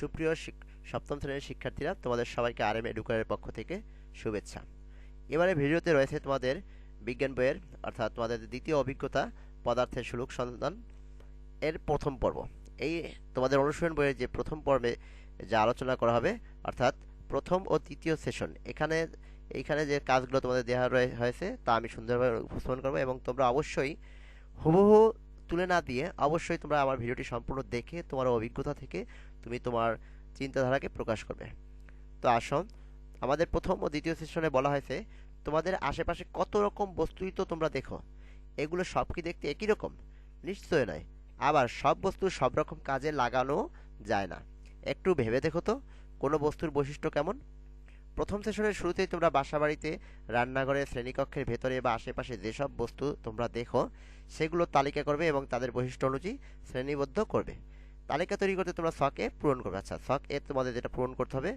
সুপ্রিয় সপ্তম শ্রেণির শিক্ষার্থীরা, তোমাদের সবাইকে আর এম এডুকারের পক্ষ থেকে শুভেচ্ছা। এবারে ভিডিওতে রয়েছে তোমাদের বিজ্ঞান বইয়ের, অর্থাৎ তোমাদের দ্বিতীয় অভিজ্ঞতা, পদার্থের সুলুক সন্ধান এর প্রথম পর্ব। এই তোমাদের অনুশীলন বইয়ের যে প্রথম পর্বে যা আলোচনা করা হবে, অর্থাৎ প্রথম ও তৃতীয় সেশন, এখানে, এইখানে যে কাজগুলো তোমাদের দেওয়া হয়েছে, তা আমি সুন্দরভাবে উপস্থাপন করব এবং তোমরা অবশ্যই হুবহু তুলে না দিয়ে অবশ্যই তোমরা আমার ভিডিওটি সম্পূর্ণ দেখে তোমার অভিজ্ঞতা থেকে তুমি তোমার চিন্তাধারাকে প্রকাশ করবে। তো আসুন, আমাদের প্রথম ও দ্বিতীয় সেশনে বলা হয়েছে, তোমাদের আশেপাশে কত রকম বস্তুই তো তোমরা দেখো, এগুলো সব কি দেখতে একই রকম? নিশ্চয় নয়। আবার সব বস্তু সব রকম কাজে লাগানো যায় না। একটু ভেবে দেখো তো, কোনো বস্তুর বৈশিষ্ট্য কেমন? প্রথম সেশনের শুরুতেই তোমরা বাসাবাড়িতে রান্নাঘরে শ্রেণীকক্ষের ভেতরে বা আশেপাশে যেসব বস্তু তোমরা দেখো, সেগুলো তালিকা করবে এবং তাদের বৈশিষ্ট্য অনুযায়ী শ্রেণীবদ্ধ করবে। তালিকা তৈরি করতে তোমরা ছক এ পূরণ করবে। আচ্ছা ছক এ তোমাদের যেটা পূরণ করতে হবে,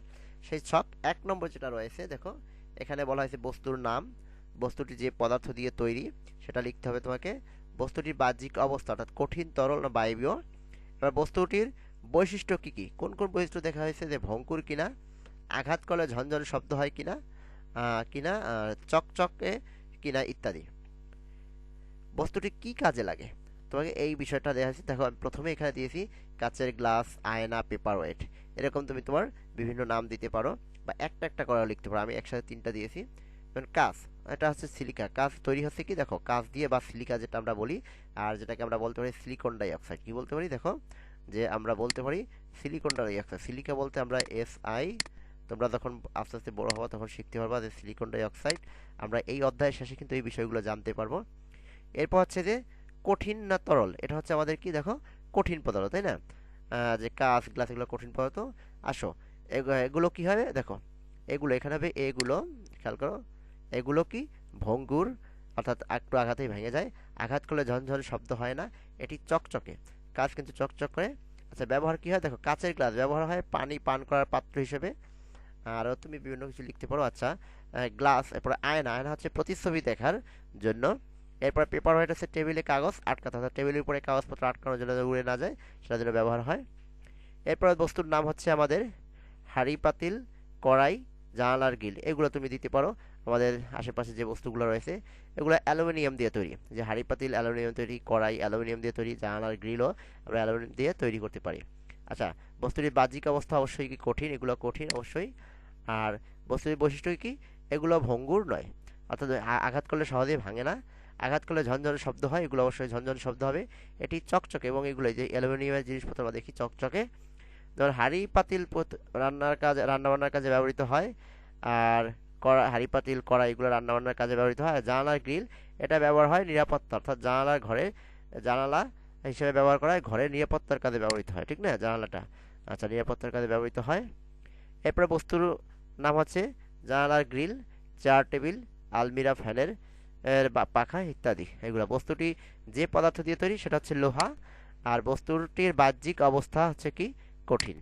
সেই ছক এক নম্বর যেটা রয়েছে, দেখো, এখানে বলা হয়েছে বস্তুর নাম, বস্তুটি যে পদার্থ দিয়ে তৈরি, সেটা লিখতে হবে তোমাকে, বস্তুটির বাহ্যিক অবস্থা, অর্থাৎ কঠিন, তরল না বায়বীয়। এবার বস্তুটির বৈশিষ্ট্য কী কী? কোন কোন বৈশিষ্ট্য দেখা হয়েছে যে ভঙ্কুর কিনা, আঘাত করলে ঝনঝন শব্দ হয় কিনা কিনা চকচকে কিনা ইত্যাদি। বস্তুটি কি কাজে লাগে? তোমাকে এই বিষয়টা হয়েছে। দেখো, আমি প্রথমে এখানে দিয়েছি কাচের গ্লাস, আয়না পেপার ওয়েট এরকম তুমি তোমার বিভিন্ন নাম দিতে পারো বা একটা একটা করে লিখতে পারো। আমি একসাথে তিনটা দিয়েছি। যেমন কাঁচ, এটা হচ্ছে সিলিকা কাঁচ তৈরি হচ্ছে কি? দেখো, কাঁচ দিয়ে বা সিলিকা যেটা আমরা বলি, আর যেটাকে আমরা বলতে পারি সিলিকন ডাইঅক্সাইড কি বলতে পারি? দেখো, যে আমরা বলতে পারি সিলিকন ডাইঅক্সাইড সিলিকা বলতে আমরা এস আই তোমরা যখন আস্তে আস্তে বড় হওয়া তখন শিখতে পারবা যে সিলিকন ডাইঅক্সাইড আমরা এই অধ্যায়ের শেষে কিন্তু এই বিষয়গুলো জানতে পারব। এরপর হচ্ছে যে কঠিন না তরল এটা হচ্ছে আমাদের কি দেখো? কঠিন পদার্থ, তাই না? যে কাঁচ, গ্লাস, এগুলো কঠিন পদার্থ। আসো, এগু- এগুলো কি হবে দেখো, এগুলো এখানে হবে, এগুলো, খেয়াল করো, এগুলো কি? ভঙ্গুর, অর্থাৎ একটু আঘাতেই ভেঙে যায়। আঘাত করলে ঝনঝন শব্দ হয় না, এটি চকচকে। কাজ কিন্তু চকচক করে। আচ্ছা ব্যবহার কী হয়? দেখো, কাচের গ্লাস ব্যবহার হয় পানি পান করার পাত্র হিসেবে। আরও তুমি বিভিন্ন কিছু লিখতে পারো। আচ্ছা গ্লাস, এরপরে আয়না আয়না হচ্ছে প্রতিচ্ছবি দেখার জন্য। এরপর পেপার হোয়াইট হচ্ছে টেবিলে কাগজ আটকাতে অর্থাৎ টেবিলের উপরে কাগজপত্র আটকানোর জন্য উড়ে না যায়, সেটার জন্য ব্যবহার হয়। এরপর বস্তুর নাম হচ্ছে আমাদের হাঁড়ি পাতিল, কড়াই জানালার গিল এগুলো তুমি দিতে পারো। আমাদের আশেপাশে যে বস্তুগুলো রয়েছে, এগুলো অ্যালুমিনিয়াম দিয়ে তৈরি। যে হাড়ি পাতিল, অ্যালুমিনিয়াম তৈরি, কড়াই, অ্যালুমিনিয়াম দিয়ে তৈরি জানালার গ্রিলও আমরা অ্যালুমিনিয়াম দিয়ে তৈরি করতে পারি। আচ্ছা বস্তুটির বাহ্যিক অবস্থা অবশ্যই কি কঠিন? এগুলো কঠিন অবশ্যই। আর বস্তুটির বৈশিষ্ট্য কি? এগুলো ভঙ্গুর নয়। অর্থাৎ আঘাত করলে সহজেই ভাঙে না। আঘাত করলে ঝনঝন শব্দ হয়, এগুলো অবশ্যই ঝনঝন শব্দ হবে। এটি চকচকে এবং এগুলো যে অ্যালুমিনিয়ামের জিনিসপত্র আমরা দেখি চকচকে। যেমন হাঁড়ি পাতিল রান্নার কাজে, রান্নাবান্নার কাজে ব্যবহৃত হয়, আর কড়া, হাঁড়ি পাতিল কড়াই এগুলো রান্নাবান্নার কাজে ব্যবহৃত হয়। আর জানালার গ্রিল, এটা ব্যবহার হয় নিরাপত্তা অর্থাৎ জানালার ঘরে, জানালা হিসেবে ব্যবহার করা হয় ঘরের নিরাপত্তার কাজে ব্যবহৃত হয়, ঠিক না? জানালাটা। আচ্ছা নিরাপত্তার কাজে ব্যবহৃত হয়। এরপরে বস্তুর নাম হচ্ছে জানালার গ্রিল, চেয়ার টেবিল, আলমিরা ফ্যানের পাখা ইত্যাদি। এগুলো বস্তুটি যে পদার্থ দিয়ে তৈরি সেটা হচ্ছে লোহা। আর বস্তুটির বাহ্যিক অবস্থা হচ্ছে কি? কঠিন।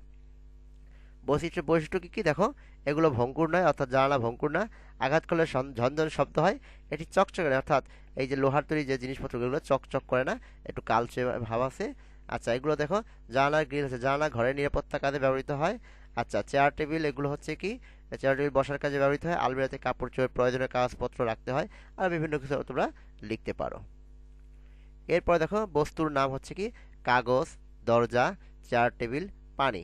বৈশিষ্ট্য বৈশিষ্ট্য কী কী? দেখো, এগুলো ভঙ্কুর নয়, অর্থাৎ জানালা ভঙ্কুর না। আঘাত করলে ঝনঝন শব্দ হয়। এটি চকচকে অর্থাৎ এই যে লোহার তৈরি যে জিনিসপত্রগুলো, চকচক করে না, একটু কালচে ভাব আছে। আচ্ছা এগুলো দেখো জানালার গ্রিল আছে। জানালা ঘরের নিরাপত্তা কাজে ব্যবহৃত হয়। আচ্ছা চেয়ার, টেবিল, এগুলো হচ্ছে কি? চেয়ার টেবিল বসার কাজে ব্যবহৃত হয়। আলমিরাতে কাপড় চোপড় প্রয়োজনীয় কাগজপত্র রাখতে হয় আর বিভিন্ন কিছু তোমরা লিখতে পারো। এরপর দেখো, বস্তুর নাম হচ্ছে কি? কাগজ, দরজা চেয়ার টেবিল পানি।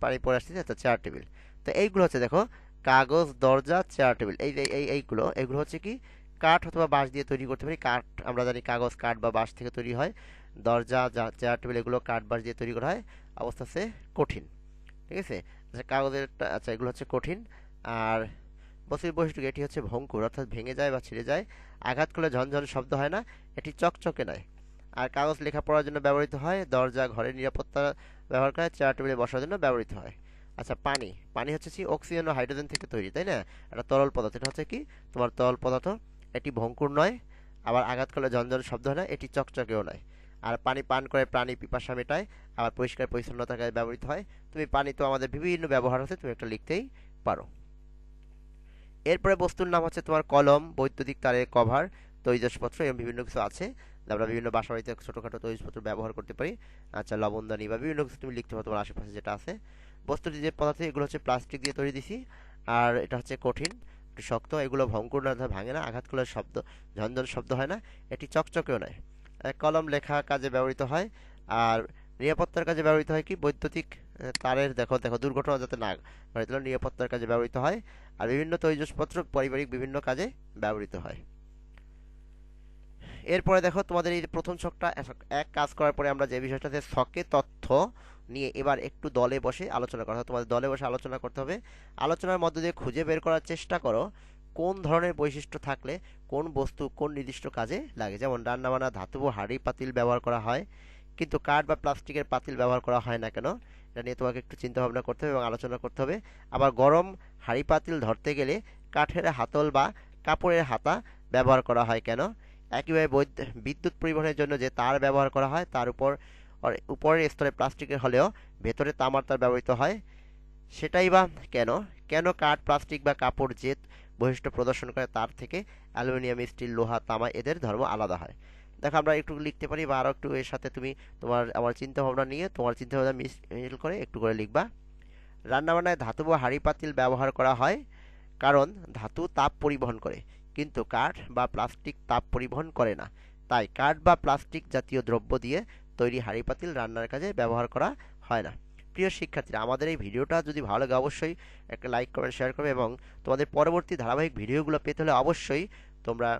পানি পরে আসছে আচ্ছা চেয়ার টেবিল তো এইগুলো হচ্ছে দেখো, কাগজ, দরজা চেয়ার টেবিল এই এই এই, এইগুলো, এগুলো হচ্ছে কি? কাঠ অথবা বাঁশ দিয়ে তৈরি করতে পারি। কাঠ, আমরা জানি কাগজ, কাঠ বা বাঁশ থেকে তৈরি হয়। দরজা চেয়ার টেবিল এগুলো কাঠ, বাঁশ দিয়ে তৈরি করা হয়। অবস্থা হচ্ছে কঠিন। ঠিক আছে? আচ্ছা কাগজের টা- আচ্ছা এগুলো হচ্ছে কঠিন। আর বস্তুর বৈশিষ্ট্য এটি হচ্ছে ভঙ্কুর অর্থাৎ ভেঙে যায় বা ছিঁড়ে যায়। আঘাত করলে ঝনঝন শব্দ হয় না, এটি চকচকে নয়। আর কাগজ লেখাপড়ার জন্য ব্যবহৃত হয়, দরজা, ঘরের নিরাপত্তা ব্যবহার করে, চেয়ার, টেবিলে বসার জন্য ব্যবহৃত হয়। আচ্ছা পানি। পানি হচ্ছে কি অক্সিজেন ও হাইড্রোজেন থেকে তৈরি, তাই না? একটা তরল পদার্থ, এটা হচ্ছে কি? তোমার তরল পদার্থ। এটি ভঙ্কুর নয়, আবার আঘাত করলে ঝনঝন শব্দ হয় না, এটি চকচকেও নয়। আর পানি পান করে প্রাণী পিপাসা মেটায়, আবার পরিষ্কার পরিচ্ছন্নতার কাজে ব্যবহৃত হয়। তুমি পানি তো আমাদের বিভিন্ন ব্যবহার আছে, তুমি একটা লিখতেই পারো। এরপরে বস্তুর নাম হচ্ছে তোমার কলম, বৈদ্যুতিক তারের কভার, তৈজসপত্র এবং বিভিন্ন কিছু আছে। আমরা বিভিন্ন বাসা বাড়িতে ছোটোখাটো তৈজসপত্র ব্যবহার করতে পারি আচ্ছা লবণদানি বা বিভিন্ন কিছু তুমি লিখতে পারো তোমার আশেপাশে যেটা আছে। বস্তুটি যে পদার্থ, এগুলো হচ্ছে প্লাস্টিক দিয়ে তৈরি দিছি। আর এটা হচ্ছে কঠিন শক্ত, এগুলো ভঙ্গুর না ভাঙে না, আঘাত করলে শব্দ, ঝনঝন শব্দ হয় না, এটি চকচকেও নয়। কলম লেখা কাজে ব্যবহৃত হয়। আর নিরাপত্তার কাজে ব্যবহৃত হয় কি? বৈদ্যুতিক তারের, দেখো দেখো, দুর্ঘটনা যাতে না ঘটে, তাহলে নিরাপত্তার কাজে ব্যবহৃত হয়। আর বিভিন্ন তৈজসপত্র পারিবারিক বিভিন্ন কাজে ব্যবহৃত হয়। এরপরে দেখো, তোমাদের এই প্রথম ছকটা, এক- কাজ করার পরে আমরা যে বিষয়টাতে ছকে তথ্য নিয়ে এবার একটু দলে বসে আলোচনা করা তোমাদের দলে বসে আলোচনা করতে হবে। আলোচনার মধ্য দিয়ে খুঁজে বের করার চেষ্টা করো। কোন ধরনের বৈশিষ্ট্য থাকলে কোন বস্তু কোন নির্দিষ্ট কাজে লাগে? যেমন রান্নাবান্না, ধাতব, হাঁড়ি, পাতিল ব্যবহার করা হয়, কিন্তু কাঠ বা প্লাস্টিকের পাতিল ব্যবহার করা হয় না কেন? এটা নিয়ে তোমাকে একটু চিন্তা ভাবনা করতে হবে এবং আলোচনা করতে হবে। আবার গরম হাঁড়ি পাতিল ধরতে গেলে কাঠের হাতল বা কাপড়ের হাতা ব্যবহার করা হয় কেন? একইভাবে বৈদ্য- বিদ্যুৎ পরিবহনের জন্য যে তার ব্যবহার করা হয়, তার উপর উপরের স্তরে প্লাস্টিকের হলেও ভেতরে তামার তার ব্যবহৃত হয়। সেটাই বা কেন? কেন কাঠ, প্লাস্টিক বা কাপড় যে বৈশিষ্ট্য প্রদর্শন করে তার থেকে অ্যালুমিনিয়াম, স্টিল, লোহা, তামা এদের ধর্ম আলাদা হয়। দেখো আমরা একটু লিখতে পারি বা আরও একটু এর সাথে তুমি তোমার, আমার চিন্তাভাবনা নিয়ে তোমার চিন্তা ভাবনা মিল করে একটু করে লিখবা। রান্নাবান্নায় ধাতব হাঁড়ি পাতিল ব্যবহার করা হয় কারণ ধাতু তাপ পরিবহন করে, কিন্তু কাঠ বা প্লাস্টিক তাপ পরিবহন করে না। তাই কাঠ বা প্লাস্টিক জাতীয় দ্রব্য দিয়ে তৈরি হাঁড়ি পাতিল রান্নার কাজে ব্যবহার করা হয় না। প্রিয় শিক্ষার্থীরা, আমাদের এই ভিডিওটা যদি ভালো লাগে অবশ্যই একটা লাইক, কমেন্ট শেয়ার করবে এবং তোমাদের পরবর্তী ধারাবাহিক ভিডিওগুলো পেতে হলে অবশ্যই তোমরা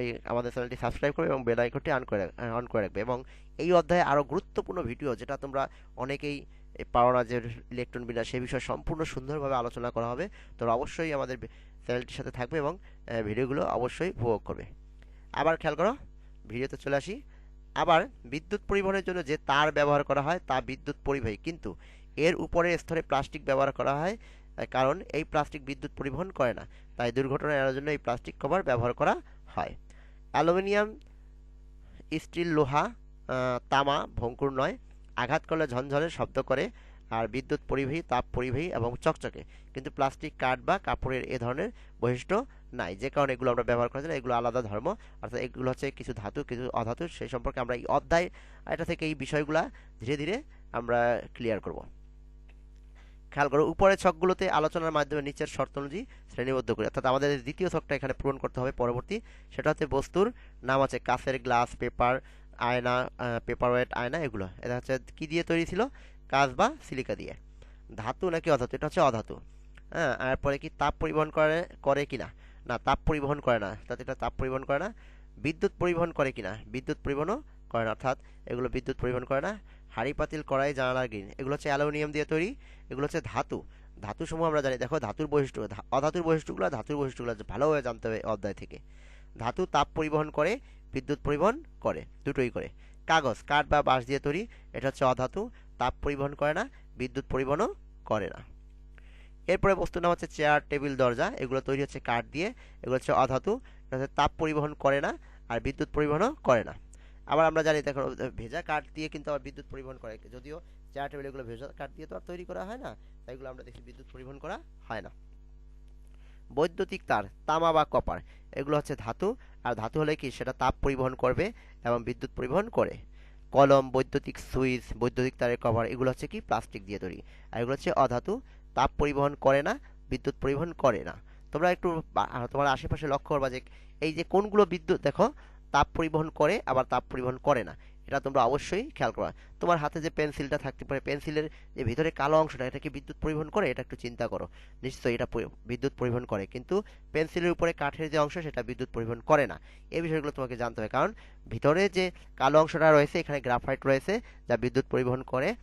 এই আমাদের চ্যানেলটি সাবস্ক্রাইব করবে এবং বেল আইকনটি অন করে অন করে রাখবে এবং এই অধ্যায়ে আরও গুরুত্বপূর্ণ ভিডিও যেটা তোমরা অনেকেই এই পারো না যে ইলেকট্রন বিন্যাস সেই বিষয়ে সম্পূর্ণ সুন্দরভাবে আলোচনা করা হবে, তোমরা অবশ্যই আমাদের চ্যানেলটির সাথে থাকবে এবং ভিডিওগুলো অবশ্যই উপভোগ করবে। আবার খেয়াল করো, ভিডিওতে চলে আসি। আবার বিদ্যুৎ পরিবহনের জন্য যে তার ব্যবহার করা হয় তা বিদ্যুৎ পরিবাহী। কিন্তু এর উপরের স্তরে প্লাস্টিক ব্যবহার করা হয় কারণ এই প্লাস্টিক বিদ্যুৎ পরিবহন করে না। তাই দুর্ঘটনা এড়ানোর জন্য এই প্লাস্টিক কভার ব্যবহার করা হয়। অ্যালুমিনিয়াম, স্টিল লোহা তামা ভঙ্কুর নয়, আঘাত করলে ঝনঝনে শব্দ করে আর বিদ্যুৎ পরিবাহী, তাপ পরিবাহী এবং চকচকে। কিন্তু প্লাস্টিক, কাঠ বা কাপড়ের এ ধরনের বৈশিষ্ট্য নাই। যে কারণে এগুলো আমরা ব্যবহার করছি এগুলো আলাদা ধর্ম। অর্থাৎ এগুলো হচ্ছে কিছু ধাতু, কিছু অধাতু। সেই সম্পর্কে আমরা এই অধ্যায়, এটা থেকে এই বিষয়গুলো ধীরে ধীরে আমরা ক্লিয়ার করব। খেয়াল করো, উপরের ছকগুলোতে আলোচনার মাধ্যমে নিচের শর্ত অনুযায়ী শ্রেণীবদ্ধ করি। অর্থাৎ আমাদের দ্বিতীয় ছকটা এখানে পূরণ করতে হবে পরবর্তী, সেটা হচ্ছে বস্তুর নাম আছে কাঁচের গ্লাস, পেপার, আয়না পেপার ওয়েট আয়না, এগুলো। এটা হচ্ছে কি দিয়ে তৈরি ছিল? কাঁচ বা সিলিকা দিয়ে। ধাতু নাকি অধাতু? এটা হচ্ছে অধাতু। হ্যাঁ এরপরে কি তাপ পরিবহন করে করে কিনা না? তাপ পরিবহন করে না। অর্থাৎ এটা তাপ পরিবহন করে না। বিদ্যুৎ পরিবহন করে কিনা বিদ্যুৎ পরিবহনও করে না, অর্থাৎ এগুলো বিদ্যুৎ পরিবহন করে না। হাড়ি, পাতিল, কড়াই জানালার গ্রিন এগুলো হচ্ছে অ্যালুমিনিয়াম দিয়ে তৈরি। এগুলো হচ্ছে ধাতু। ধাতু সমূহ আমরা জানি, দেখো, ধাতুর বৈশিষ্ট্য। অধাতুর বৈশিষ্ট্যগুলো আর ধাতুর বৈশিষ্ট্যগুলো ভালোভাবে জানতে হবে অধ্যায় থেকে। ধাতু তাপ পরিবহন করে, বিদ্যুৎ পরিবহন করে, দুটোই করে। কাগজ, কাঠ বা বাঁশ দিয়ে তৈরি, এটা হচ্ছে অধাতু। তাপ পরিবহন করে না, বিদ্যুৎ পরিবহনও করে না। এরপরে বস্তুর নাম হচ্ছে চেয়ার টেবিল দরজা। এগুলো তৈরি হচ্ছে কাঠ দিয়ে। এগুলো হচ্ছে অধাতু। হচ্ছে তাপ পরিবহন করে না আর বিদ্যুৎ পরিবহনও করে না। আবার আমরা জানি, দেখো, ভেজা কাঠ দিয়ে কিন্তু আবার বিদ্যুৎ পরিবহন করে। যদিও চেয়ার টেবিল এগুলো ভেজা কাঠ দিয়ে তো আর তৈরি করা হয় না, তাই এগুলো আমরা দেখি বিদ্যুৎ পরিবহন করা হয় না। বৈদ্যুতিক তার, তামা বা কপার, এগুলো হচ্ছে ধাতু। আর ধাতু হলে কি? সেটা তাপ পরিবহন করবে এবং বিদ্যুৎ পরিবহন করে। কলম, বৈদ্যুতিক সুইচ, বৈদ্যুতিক তারের কভার এগুলো হচ্ছে কি? প্লাস্টিক দিয়ে তৈরি। আর এগুলো হচ্ছে অধাতু। তাপ পরিবহন করে না, বিদ্যুৎ পরিবহন করে না। তোমরা একটু তোমার আশেপাশে লক্ষ্য করবা যে এই যে কোনগুলো বিদ্যুৎ, দেখো, তাপ পরিবহন করে, আবার তাপ পরিবহন করে না। এটা তোমরা অবশ্যই খেয়াল করবা তোমার হাতে যে পেন্সিলটা থাকতে পারে, পেন্সিলের যে ভিতরে কালো অংশটা, এটা কি বিদ্যুৎ পরিবহন করে? এটা একটু চিন্তা করো। নিশ্চয়ই এটা বিদ্যুৎ পরিবহন করে। কিন্তু পেন্সিলের উপরে কাঠের যে অংশ, সেটা বিদ্যুৎ পরিবহন করে না। এই বিষয়গুলো তোমাকে জানতে হবে। কারণ ভিতরে যে কালো অংশটা রয়েছে, এখানে গ্রাফাইট রয়েছে, যা বিদ্যুৎ পরিবহন করে।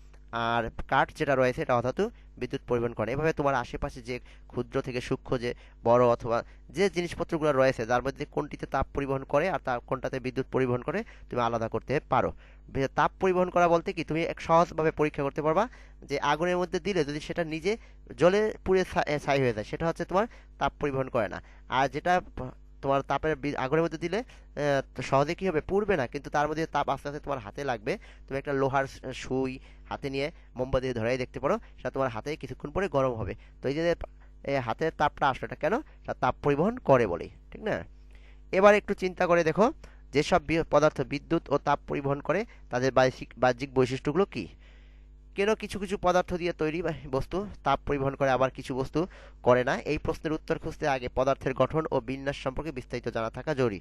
আর কাঠ যেটা রয়েছে এটা অধাতু বিদ্যুৎ পরিবহন করে। এভাবে তোমার আশেপাশে যে ক্ষুদ্র থেকে সূক্ষ্ম, যে বড় অথবা যে জিনিসপত্রগুলো রয়েছে, যার মধ্যে কোনটিতে তাপ পরিবহন করে আর তার কোনটাতে বিদ্যুৎ পরিবহন করে, তুমি আলাদা করতে পারো। তাপ পরিবহন করা বলতে কি, তুমি এক সহজভাবে পরীক্ষা করতে পারবা যে আগুনের মধ্যে দিলে যদি সেটা নিজে জলে পুড়ে ছাই হয়ে যায়, সেটা হচ্ছে তোমার তাপ পরিবহন করে না। আর যেটা তোমার তাপের আগুনের মধ্যে দিলে সহজে কী হবে? পুড়বে না, কিন্তু তার মধ্যে তাপ আস্তে আস্তে তোমার হাতে লাগবে। তুমি একটা লোহার সুই হাতে নিয়ে মোমবাতি ধরাই দেখতে পারো, সেটা তোমার হাতে কিছুক্ষণ পরে গরম হবে। তো এই যে হাতের তাপটা আসলো এটা কেন? সেটা তাপ পরিবহন করে বলি, ঠিক না? এবার একটু চিন্তা করে দেখো, যেসব পদার্থ বিদ্যুৎ ও তাপ পরিবহন করে, তাদের বাহ্যিক বাহ্যিক বৈশিষ্ট্যগুলো কি? কেন কিছু কিছু পদার্থ দিয়ে তৈরি বস্তু, তাপ পরিবহন করে আবার কিছু বস্তু করে না? এই প্রশ্নের উত্তর খুঁজতে আগে পদার্থের গঠন ও বিন্যাস সম্পর্কে বিস্তারিত জানা থাকা জরুরি।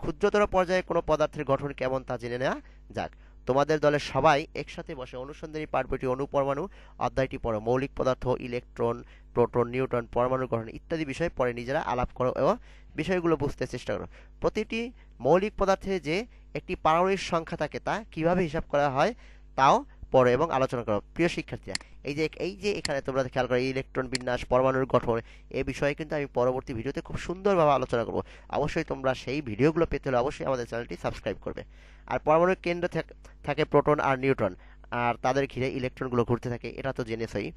ক্ষুদ্রতর পর্যায়ে কোনো পদার্থের গঠন কেমন তা জেনে নেওয়া যাক। তোমাদের দলের সবাই একসাথে বসে অনুসন্ধানী পাঠ বইটি অনুপরমাণু অধ্যায়টি পড়ো মৌলিক পদার্থ, ইলেকট্রন, প্রোটন, নিউট্রন, পরমাণু গঠন ইত্যাদি বিষয়ে পরে নিজেরা আলাপ করো এবং বিষয়গুলো বুঝতে চেষ্টা করো। প্রতিটি মৌলিক পদার্থে যে একটি পারমাণবিক সংখ্যা থাকে, তা কীভাবে হিসাব করা হয়, তাও পড়ো এবং আলোচনা করো। প্রিয় শিক্ষার্থীরা, এই যে এই যে এখানে তোমরা খেয়াল করো, ইলেকট্রন বিন্যাস, পরমাণুর গঠন, এ বিষয়ে কিন্তু আমি পরবর্তী ভিডিওতে খুব সুন্দরভাবে আলোচনা করব। অবশ্যই তোমরা সেই ভিডিওগুলো পেতে হলে অবশ্যই আমাদের চ্যানেলটি সাবস্ক্রাইব করবে। আর পরমাণুর কেন্দ্র থাকে প্রোটন আর নিউট্রন, আর তাদের ঘিরে ইলেকট্রনগুলো ঘুরতে থাকে, এটা তো জেনেছই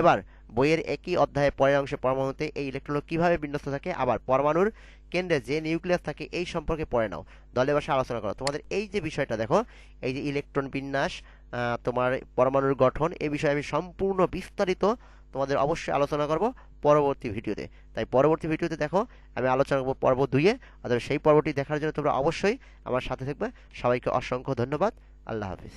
এবার, বইয়ের একই অধ্যায়ে পরের অংশে পরমাণুতে এই ইলেকট্রনগুলো কীভাবে বিন্যস্ত থাকে, আবার পরমাণুর কেন্দ্রে যে নিউক্লিয়াস থাকে, এই সম্পর্কে পড়ে নাও। দলে বসে আলোচনা করো। তোমাদের এই যে বিষয়টা দেখো, এই যে ইলেকট্রন বিন্যাস তোমার পরমাণুর গঠন এ বিষয়ে আমি সম্পূর্ণ বিস্তারিত তোমাদের অবশ্যই আলোচনা করব পরবর্তী ভিডিওতে। তাই পরবর্তী ভিডিওতে দেখো, আমি আলোচনা করব পর্ব দুইয়ে। অর্থাৎ সেই পর্বটি দেখার জন্য তোমরা অবশ্যই আমার সাথে থাকবে। সবাইকে অসংখ্য ধন্যবাদ। আল্লাহ হাফিজ।